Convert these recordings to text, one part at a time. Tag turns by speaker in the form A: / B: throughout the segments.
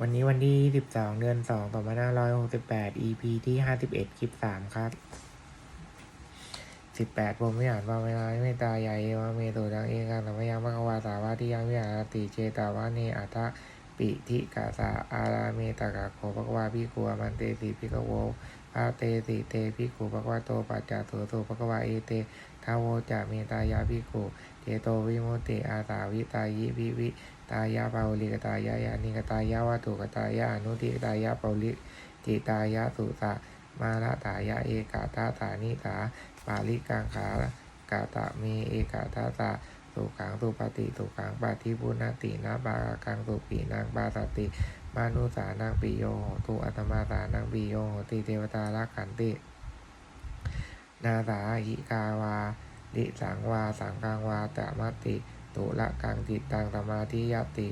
A: วันนี้วันที่ 12 เดือน 2 2568 EP ที่ 51 คลิป 3 ครับ 18ผมไม่อ่านว่าเวลาไม่ตาใหญ่ว่าเมตุดังเอกังสัมยังพระกวาสาวาที่ยังวิหารติเจตาวาเนอัตถปิทิกาสาอาราเมตกะโขภควาพิกัวมันเตติพิกโวพาเตติเตพิกุภควาโตปัจจาโตโตภควาเอเตทาวโวจะเมตายาพิกุเจโตวิโมติอาสาวิตายิวิวิ ตายาปาวลิกตายายานิกตายาวัตถุกตายาอนุติตายาปาวลิจิตายาสุสะมาละตายาเอกาตาตานิสาปาลิกังขากาตะเมเอกาตาตาสุขังสุปฏิสุขังปฏิปุณตินาบากังสุปีนางบาสติมานุสานังปิโยตุอัตมาสานังปิโยติเทวตาลักขันติ นาสาหิกาวาลิสังวาสังกังวาตะมติ ตุละกังจิตตังสมาธิยติ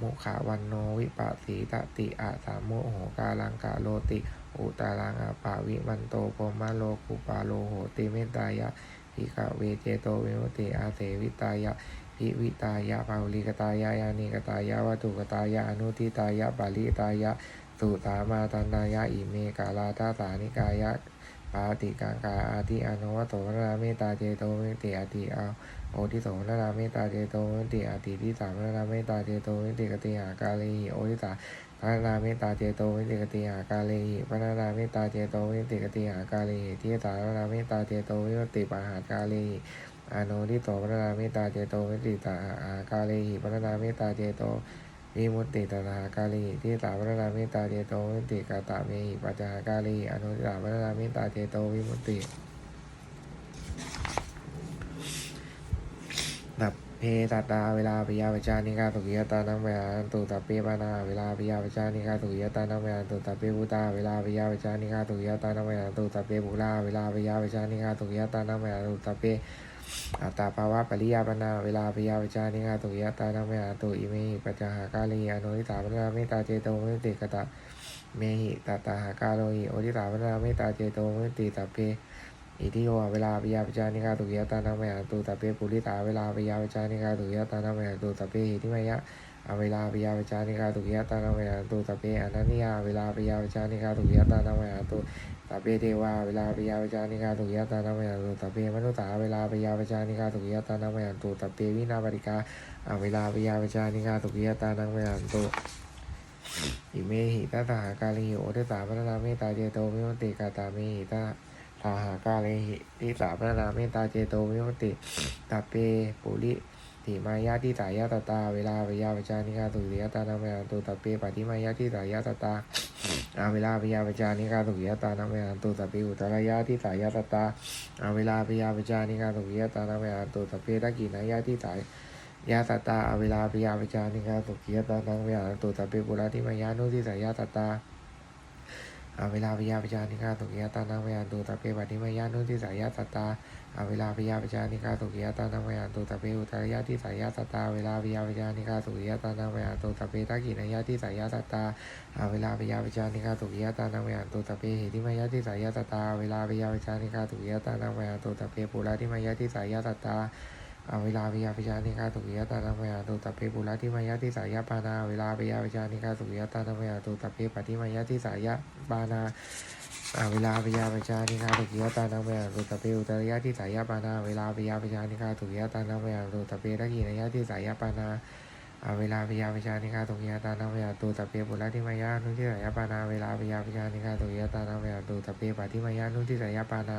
A: มุขะวันโนวิปัสสีตติอาสามโมโหกาลังกาโลติ อุตารังอาปาวิมันโตโพมะโลกุปาโลโหติเมตายะพิกะเวเจโตวิมุติอาเสวิตายะพิวิตายะภาวลิกตายะยานิกตายะวัตุกตายะอนุทิตายะปาลิตายะสุตามาตันตายะอิเมกาลาตาสานิกายะ ปาติกังกาอาทิอนุวัตโตวราเมตตาเจโตเมติอาทิอาโอที่สงนราเมตตาเจโตวิติอาทิที่สามนราเมตตาเจโตวิติกติหากาเลหิโอที่สานราเมตตาเจโตวิติกติหากาเลหิปนาราเมตตาเจโตวิติกติหากาเลหิที่สามนราเมตตาเจโตวิติปะหากาเลหิอาโนที่สงนาราเมตตาเจโตวิติตาหากาเลหิปนาราเมตตาเจโต วิมุตติตถากาเลหิที่สามนารามตตาเจโตวิติกาตะเมหิปัจจากาลหิอนุที่สามนารามตตาเจโตวิมุตติดับเพตัตตาเวลาปิยาปจานิกาตุกิยตานังเวหาตุตัปเปปานาเวลาปิยาปจานิกาตุกิยตานังเวหาตุตัปเปพุตาเวลาปิยาปจานิกาตุกิยตานังเวหาตุตัปเปบุลาเวลาปิยาปจานิกาตุกิยตานังเวหาตุตัปเป อัตตาภาวะปริยาปนาเวลาปิยาปจานิกาตุกิยตานังเวหาตุอิเมหิปัจจหากาลีอนุทิตาปนาเมตตาเจโตมิติกตะเมหิตตาหากาโลหิโอทิตาปนาเมตตาเจโตมิติตัปเปอิทิโยเวลาปิยาปจานิกาตุกิยตานังเมหาตุตาเปปุริตาเวลาปิยาปจานิกาตุกิยตานังเมหาตุตาเปหิทิมยะ อเวลาปิยาปจานิกาตุกิยตานังเมหะตุตะเปอนันนิยาเวลาปิยาปจานิกาตุกิยตานังเมหะตุตะเปเทวาเวลาปิยาปจานิกาตุกิยตานังเมหะตุตะเปมนุษย์ตาเวลาปิยาปจานิกาตุกิยตานังเมหะตุตะเปวินาปริกาอเวลาปิยาปจานิกาตุกิยตานังเมหะตุอิเมหิตตาหากาลิโอเทสาพัฒนาเมตตาเจโตวิมติกาตาเมหิตาสาหากาเลหิที่สามพระนาเมตตาเจโตวิมตติตาเปปุริ ติมายาที่สายาตตา เวลาเวยาปจานิกาตุริยตานาเมตุตเปปฏิมายาที่สายาตตาอาเวลาเวยาปจานิกาตุริยตานาเมตุตเปอุตรายาที่สายาตตาอาเวลาเวยาปจานิกาตุริยตานาเมตุตเปตะกินายาที่สายยาตตาอาเวลาเวยาปจานิกาตุริยตานาเมตุตาเปปุระที่มายานุที่สายาตตาอาเวลาปยาปจานิกาตุกิยตานังเวยันตุตะเปปฏิมายานุทิสายาสตตา อเวลาปิยาปจานิกาตุกิยตานังเวยันตุตะเปอุตรยาทิสายาสตตาเวลาปิยาปจานิกาตุกิยตานังเวยันตุตะเปตะกินายาทิสายาสตตาอเวลาปิยาปจานิกาตุกิยตานังเวยันตุตะเปเหติมายาทิสายาสตตาเวลาปิยาปจานิกาตุกิยตานังเวยันตุตะเปปุระทิมายาทิสายาสตตาอเวลาปิยาปิจานิกาตุกิยตานังเวหาตุตะเปปุระที่มายาที่สายาปานาเวลาปิยาปิจานิกาตุกิยตานังเวหาตุตะเปปฏิมายาที่สายาปานา อาเวลาปยาปิจานิกาตุกิยตานังเวหาตุตเปอุตรยาที่สายปานาเวลาปยาปิจานิกาตุกิยตานังเวหาตุตเปตะกีนายาที่สายปานาอาเวลาปยาปิจานิกาตุกิยตานังเวหาตุตเปปุระที่มายานุที่สายปานาเวลาปยาปิจานิกาตุกิยตานังเวหาตุตเปปฏิมายานุที่สายปานา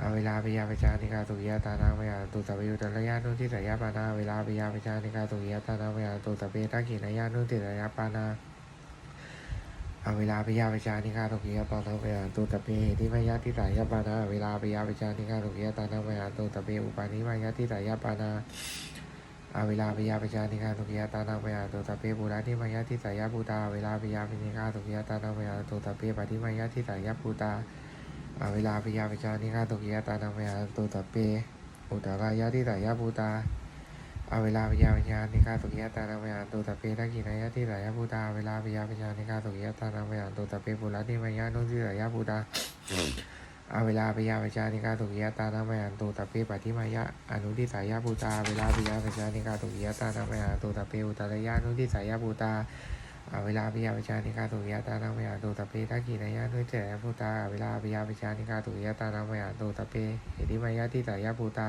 A: อาเวลาปยาปจานิกาตุกิยตานาเวหาตุตเปยุตระยานุทิสายปานาเวลาปยาปจานิกาตุกิยตานาเวหาตุตเปทักขินยานุทิสายปานา อาเวลาปิยาปจานิกาตุกิยตานาเวหาตุตะเปทิมายาทิสายาปานาเวลาปิยาปจานิกาตุกิยตานาเวหาตุตะเปอุปาณิมายาทิสายาปานาอาเวลาปิยาปจานิกาตุกิยตานาเวหาตุตะเปปุระทิมายาทิสายาภูตาเวลาปิยาปินิกาตุกิยตานาเวหาตุตะเปปฏิมายาทิสายาภูตาอาเวลาปิยาปิจานิฆาตุกิยตานังเมหะตุตะเปอุตารายาทิสายาภูตา อาเวลาปยาปิจานิฆาตุกิยตานังเมหะตุตะเปทักขินายาทิสายาภูตาเวลาปยาปิจานิฆาตุกิยตานังเมหะตุตะเปปุระทิมายานุทิสายาภูตาอาเวลาปยาปิจานิฆาตุกิยตานังเมหะตุตะเปปฏิมายะอนุทิสายาภูตาเวลาปยาปิจานิฆาตุกิยตานังเมหะตุตะเปอุตรายานุทิสายาภูตาอาเวลาปิยาปชานิกาตุยตานังเมยาตุตะเปทักขีนายานุเจยพุตาเวลาปยาปชานิกาตุยาตานังเมยาตุตะเปเหติมายาทิตายาภูตา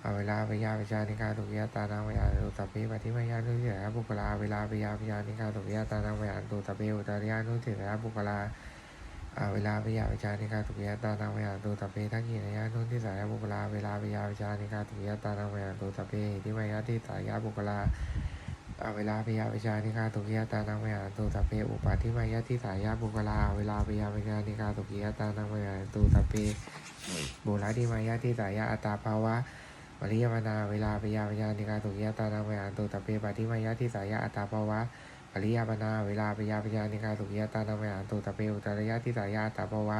A: เอาเวลาไปยาวิชานิการตุกยตานังวิยาตุสัพเพปฏิมายานุเถระบุคลาเวลาไปยาวิชานิการตุกยตานังวิยาตุสัพเพอุตริยานุเถระบุคลาเอาเวลาไปยาวิชานิการตุกยตานังวิยาตุสัพเพทักขินยานุทิสายบุคลาเวลาไปยาวิชานิการตุกยตานังวิยาตุสัพเพทิมายาที่สายบุคลาเอาเวลาพยาวิชานิการตุกยตานังวิยาตุสัพเพอุปาทิมายาที่สายบุคลาเวลาพยาวิชานิการตุกยตานังวิยาตุสัพเพบุราธิมายาที่สายาอัตตาภาวะ ปริยมนาเวลาปยาปยานิการตุยะตานามัยนตุตะเปปฏิมายะที่สายะอัตตาภาวะปริยปนาเวลาปยาปยานิการตุยะตานามัยนตุตะเปอุตระยะที่สายะอัตตาภาวะ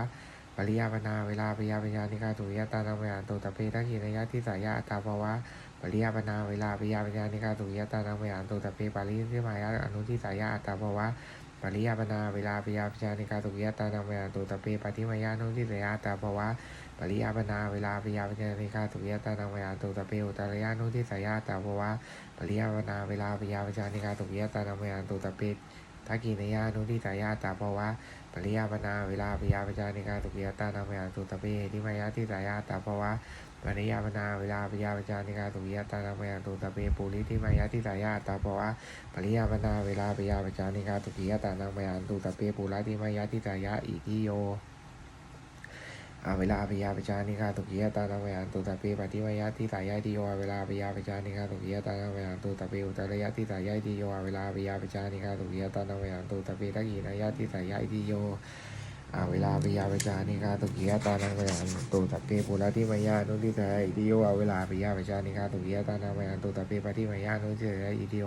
A: ปริยปนาเวลาปยาปยานิการตุยะตานามัยนตุตะเปทักขินยะที่สายะอัตตาภาวะปริยปนาเวลาปยาปยานิการตุยะตานามัยนตุตะเปปาริที่มายะอนุที่สายะอัตตาภาวะปริยปนาเวลาปยาปยานิการตุยะตานามัยนตุตะเปปฏิมายะอนุที่สายะอัตตาภาวะ ปริยาปนาเวลาปริยาปัญญาเิกาสุยตานังเวลาตุตะเปวตระยานุทิสายาตาภวะปริยาปนาเวลาปริยาปัญญาเิกาสุยตานังเวลาตุตะเปทักกินยานุทิสายาตาภวะปริยาปนาเวลาปริยาปัญญาเิกาสุยตานังเวลาตุตะเปทิมายาทิสายาตาภวะปริยาปนาเวลาปริยาปัญญาเิกาสุยตานังเวลาตุตะเปปุริทิมายาทิสายาตาภวะปริยาปนาเวลาปริยาปัญญาเิกาสุยตานังเวลาตุตะเปปุริทิมายาทิสายาอิทิโย อาเวลาพยาปิจานิคาตุกิยตานาเวหันตุตาปีปฏิวยาที่สายายติโยเวลาพยาปิจานิคาตุกิยตานาเวหันตุตาปีอุตระยะที่สายายติโยเวลาพยาปิจานิคาตุกิยตานาเวหันตุตาปีทักีนายะที่สายายติโยอาเวลาพยาปิจานิคาตุกิยตานาเวหันตุตาปีปุระที่มายานุทิสายติโยเวลาพยาปิจานิคาตุกิยตานาเวหันตุตาปีปฏิวยะนุทิสายติโย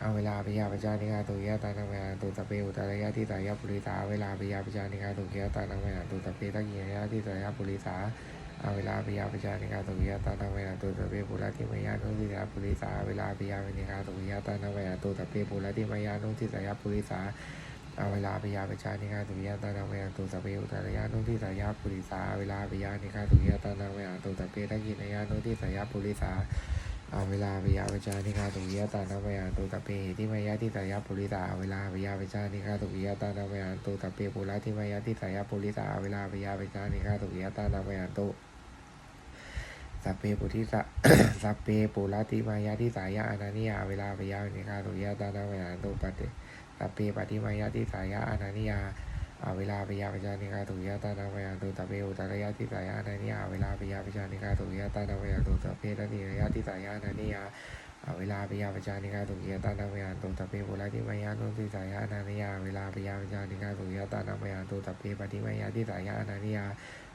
A: เอาเวลาพยาปจานิกาตุยะตานังมหาตุตะเปอุตระยะที่ตายาปุริสาเวลาพยาปจานิกาตุยะตานังมหาตุตะเปตักยิยะที่ตายาปุริสาเอาเวลาพยาปจานิกาตุยะตานังมหาตุตะเปปุระที่มายานุที่ตายาปุริสาเวลาพยาปนิกาตุยะตานังมหาตุตะเปปุระที่มายานุที่ตายาปุริสาเอาเวลาพยาปจานิกาตุยะตานังมหาตุตะเปอุตระยะนุที่ตายาปุริสาเวลาพยานิกาตุยะตานังมหาตุตะเปตักยิยะนุที่ตายาปุริสา เอาเวลาไปยาวิชานิคาตุยะตานาปยานตุตะเปทิมายาทิตายาปุริตาเวลาไปยาวิชานิคาตุยะตานาปยานตุตะเปปุระทิมายาทิตายาปุริตาเวลาไปยาวิชานิคาตุยะตานาปยานตุสัพเพปุทิสะสัพเพปุระทิมายาทิตายาอนันิยาเวลาไปยาวิชานิคาตุยะตานาปยานตุปฏิสัพเพปฏิมายาทิตายาอนันิยา อาเวลาปยาปยานิกาตุยาตานาปยาตุตะเปอุตระยะทิตายานานิยาเวลาปยาปยานิกาตุยาตานาปยาตุตะเปตะนิยะทิตายานานิยาอาเวลาปยาปยานิกาตุยาตานาปยาตุตะเปอุระทิมายาตุทิตายานานิยาเวลาปยาปยานิกาตุยาตานาปยาตุตะเปปฏิมายาทิตายานานิยา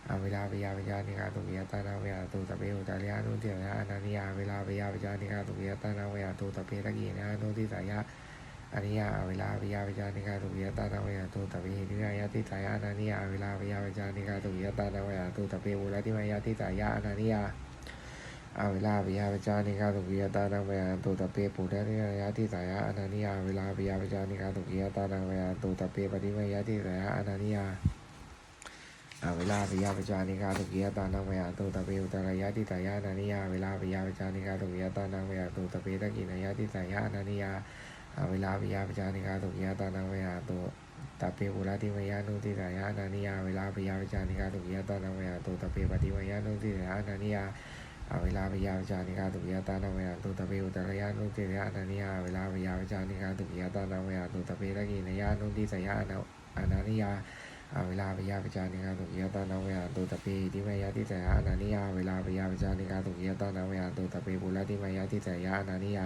A: อาเวลาปยาปยานิกาตุยาตานาปยาตุตะเปอุตระยะนุทิตายานานิยาเวลาปยาปยานิกาตุยะตานาปยาตุตะเปตะกีนานุทิตายา อนิยาเวลาวิยาวิจานิกาตุวิยตาตาวิยาตุตวิหินิยายาติสายานานิยาเวลาวิยาวิจานิกาตุวิยตาตาวิยาตุตวิอุลติมายาติสายานานิยาอาเวลาวิยาวิจานิกาตุวิยตาตาวิยาตุตวิปุระนิยาติสายานานิยาเวลาวิยาวิจานิกาตุวิยตาตาวิยาตุตวิปฏิมายาติสายานานิยาอาเวลาปิยาปจานิกาตุกิยตานังเวยาตุตะเปอุตระยะติตายานานิยาเวลาปิยาปจานิกาตุกิยตานังเวยาตุตะเปตะกินายะติตายานานิยา เวลาปิยาปจานิกาตุกยาตานังเวหาตุตัเปปุระติวยานุติสายานานิยาเวลาปิยาปจานิกาตุกยาตานังเวหาตุตัเปปฏิวยานุติสายานานิยาอาเวลาปยาปจานิกาตุกยาตานัาเวหาตุตเปอุตระยานุติสายานานิยาเวลาปยาปจานิกาตุกยาตานังเวหาตุตเประกินยานุติสายานะอานิยาอาเวลาปยาปจานิกาตุกยาตานัาเวหาตุตเปติมายาติสายานานิยาเวลาปยาปจานิกาตุกยาตานัาเวหาตุตเปปุระติมายาติสายานานิยา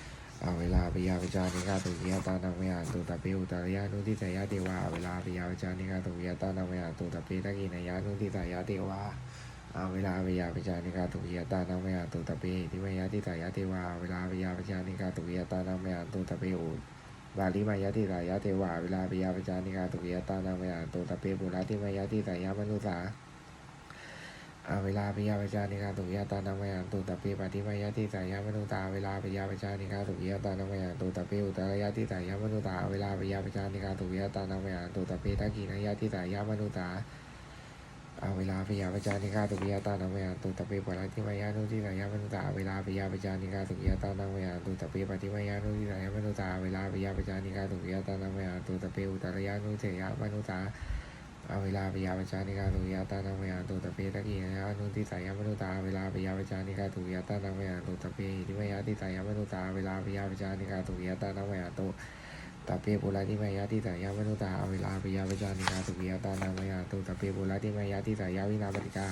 A: อาเวลาพยาปจานิฆาตุยาตานาเวหาตุตะเปอุตารยานุติสายาเทวาเวลาพยาปจานิฆาตุยาตานาเวหาตุตะเปตะกินายานุติสายาเทวาอาเวลาเวียปจานิกาตุกิยตานาเมยตุตะเปทิมยาติตายะเทวาเวลาเวียปจานิกาตุกิยตานาเมยตุตะเปอุบาลิมายาติตายะเทวาเวลาเวียปจานิกาตุกิยตานาเมยตุตะเปปุระติมายาติตายะมนุสา อาเวลาเวียปจานิกาตุกิยตานาเมยตุตะเปปฏิมายติตายะมนุตาเวลาเวียปจานิกาตุกิยตานาเมยตุตะเปอุตระยะติตายะมนุตาเวลาเวียปจานิกาตุกิยตานาเมยตุตะเปตะกินายะติตายะมนุตาอาเวลาพยาปจานิกาตุกิยตานังเวหาตุตะเปประติมายานุทิสายามนุตาเวลาพยาปจานิกาตุกิยตานังเวหาตุตะเปปฏิมายานุทิสายามนุตาเวลาพยาปจานิกาตุกิยตานังเวหาตุตะเปอุตระยานุเสยามนุตา อาเวลาพยาปจานิกาตุกิยตานังเวหาตุตะเปตะกิยานุทิสายามนุตาเวลาพยาปจานิกาตุกิยตานังเวหาตุตะเปหิติมายาติสายามนุตาเวลาพยาปจานิกาตุกิยตานังเวหาตุตาเปปุระติมายาติสายามนุตาเวลาปยาปจานิกาตุกิยตานามยาตุตาเปปุระติมายาติสายาวินาปติกา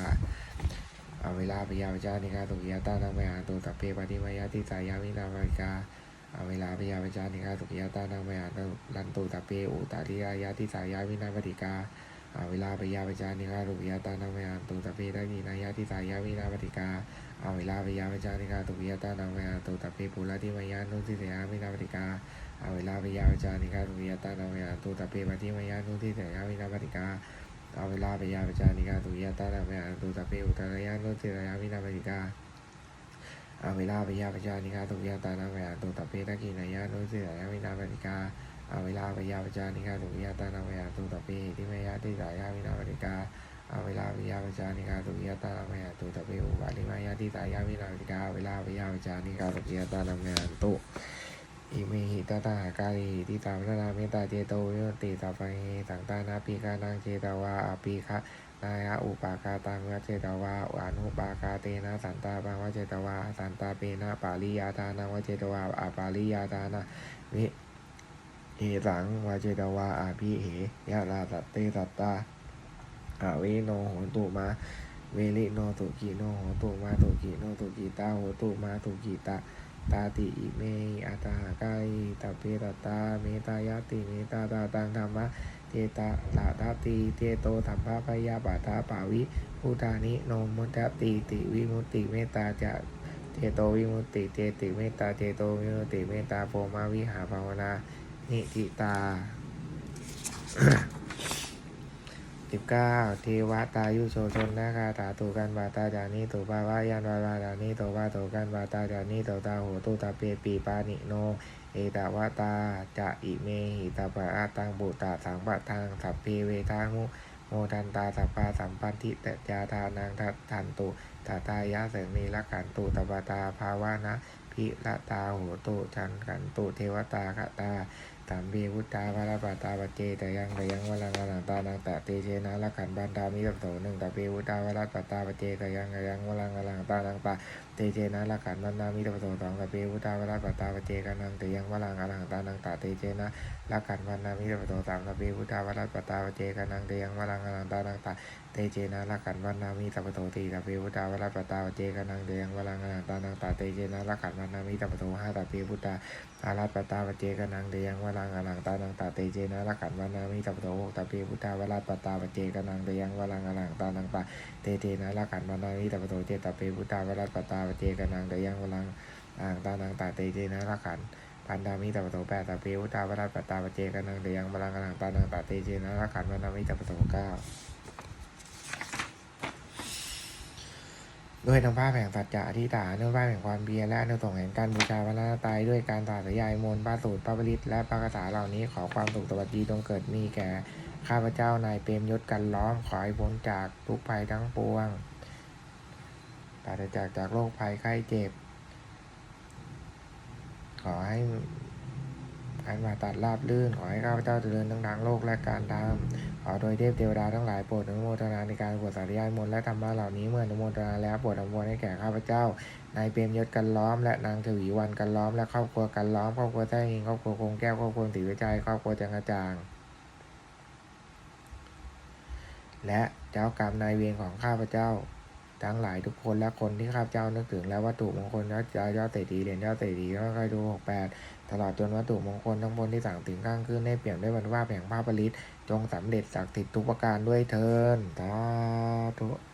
A: เอาเวลาปยาปจานิกาตุกิยตานามยาตุตาเปปฏิมายาติสายาวินาปติกาเอาเวลาปยาปจานิกาตุกิยตานามยาตุลันตุตาเปอุตาริยายาติสายาวินาปติกา อาเวลาปยาปจานิกาตุกิยตานามยานตุตาเปตะกีนายาติสายาวินาปติกาเอาเวลาปยาปจานิกาตุกิยตานามยานตุตาเปปุระติมายานุติสยาวินาปติกาอาเวลาปยาปจานิกาตุกิยตานาเวหาตุตะเปปฏิมายานุทิเสยาวินาปติกาอาเวลาปยาปจานิกาตุกิยตานาเวหาตุตะเปอุตระยานุทิเสยาวินาปติกาอาเวลาปยาปจานิกาตุกิยตานาเวหาตุตะเปตะกินายานุทิเสยาวินาปติกา อาเวลาปยาปจานิกาตุกิยตานาเวหาตุตะเปทิมยาติสายาวินาปติกาอาเวลาปยาปจานิกาตุกิยตานาเวหาตุตะเปอุบาลิมายาติสายาวินาปติกาเวลาปยาปจานิกาตุกิยตานาเวหาตุอิเมหิตตาหากาลีทิตาพัฒนาเมตตาเจโตวิมติตาไปสังตานาปีกานังเจตวาอปีคะนายะอุปากาตังวะเจตวาอานุปากาเตนะสันตาปังวะเจตวาสันตาเปนะปาลิยาทานังวะเจตวาอาปาลิยาทานะวิ เหสังวะเจตวาอาภิเหยะลาสัตเตสัตตาอาเวโนโหตุมา เวลิโนตุกิโนโหตุมาตุกิโนตุกิตาโหตุมาตุกิตาตาติอิเมอัตาหากายตาเปตตาเมตายาติเมตาตาตังธรรมะเจตาตาตาติเตโตธรรมะพยาบาทาปาวิพุทานิโนมุตติติวิมุตติเมตตาจะเจโตวิมุตติเจติเมตตาเจโตวิมุตติเมตตาโพมาวิหาภาวนา นิทิตาสิบเก้าเทวตายุโสชนนาคาถาตุกันบาตาจานิตุปาวายันวาลาจานิโตวาโตกันบาตาจานิโตตาโหตุตาเปปีปานิโน เอตาวตาจะอิเมหิตาปะอาตังบุตาสังปะทางสัพเพเวทามุโมทันตาสัพพาสัมปันติตยาทานังทัตทันตุตาตายะเสนีละกันตุตปตาภาวานะพิละตาโหตุชันกันตุเทวตาคตา ตามเบวุตาภารปตาปเจแต่ยังแต่ยังวลังอนังตานังตะเตเชนะละขันบันดามิตัโสหนึ่งตะเบวุตาภารปตาปเจแต่ยังแต่ยังวลังอนังตานังตะ เตเชนะละขันบันดามิตัโสสองตะเบวุตาภาปตาปเจกันังแต่ยังวลังอนังตานังตะเตเชนะละขันบันดามิตัโสสามตะเบวุตาภาปตาปเจกันังแต่ยังวลังอนังตานังตะเตเจนะละขันบันดามิตัโสตีตะเบวุตาภาปตาปเจกันังแต่ยังวลังอนังตานังตะเตเจนะละขันบันดามิตัโสห้าตะเบวุตาอารัตปตาปเจกนังเดียงวรังอลังตานังตาเตเจนะรักขันวานนามิตัปโตโหตาปีพุทธาวรัตปตาปเจกนังเดียงวรังอลังตานังตาเตเจนะรักขันวานนามิตัปโตเจตาปีพุทธาวรัตปตาเจกนังเดียงวรังอลังตานังตาเตเจนะรักขันพันดามิตัปโตแปดตาปีพุทธาวรัตตาปเจกนังเดียงวรังอลังตานังตาเตเจนะรักขันวานดามิตัปโตเก้าด้วยน้ำผ้าแผงสัจจะอธิษฐานด้วยผ้าแห่งความเพียรและอนุสงแห่งการบูชาพระนาตายด้วยการสาธยายมนต์พระสูตรพระบริตและพระคาถาเหล่านี้ขอความสุขสวัสดีจงเกิดมีแก่ ข้าพเจ้านายเปรมยศกันล้อมขอให้พ้นจากทุกภัยทั้งปวง ปราศจากจากโรคภัยไข้เจ็บ ขอให้การผ่าตัดราบลื่น ขอให้ข้าพเจ้าเจริญทั้งทางโลกและการทำขอโดยเทพเทวดาทั้งหลายโปรดอนุโมทนาในการบวชสาธยายมนต์และธรรมะเหล่านี้เมื่ออนุโมทนาแล้วโปรดอำนวยให้แก่ข้าพเจ้านายเปรมยศกันล้อมและนางชวีวันกันล้อมและครอบครัวกันล้อมครอบครัวแท้เองครอบครัวคงแก้วครอบครัวศรีวิจัยครอบครัวจังกระจ่างและเจ้ากรรมนายเวรของข้าพเจ้า ทั้งหลายทุกคนและคนที่ข้าพเจ้านึกถึงและวัตถุมงคลยอดยอดเศรษฐีเหรียญยอดเศรษฐียอดใครดูหกแปดตลอดจนวัตถุมงคลทั้งบนที่สั่งถึงข้างขึ้นให้เปลี่ยนด้วยบรรว่าแผงผ้าปริศจงสำเร็จศักติดทุกประการด้วยเทินสาธุ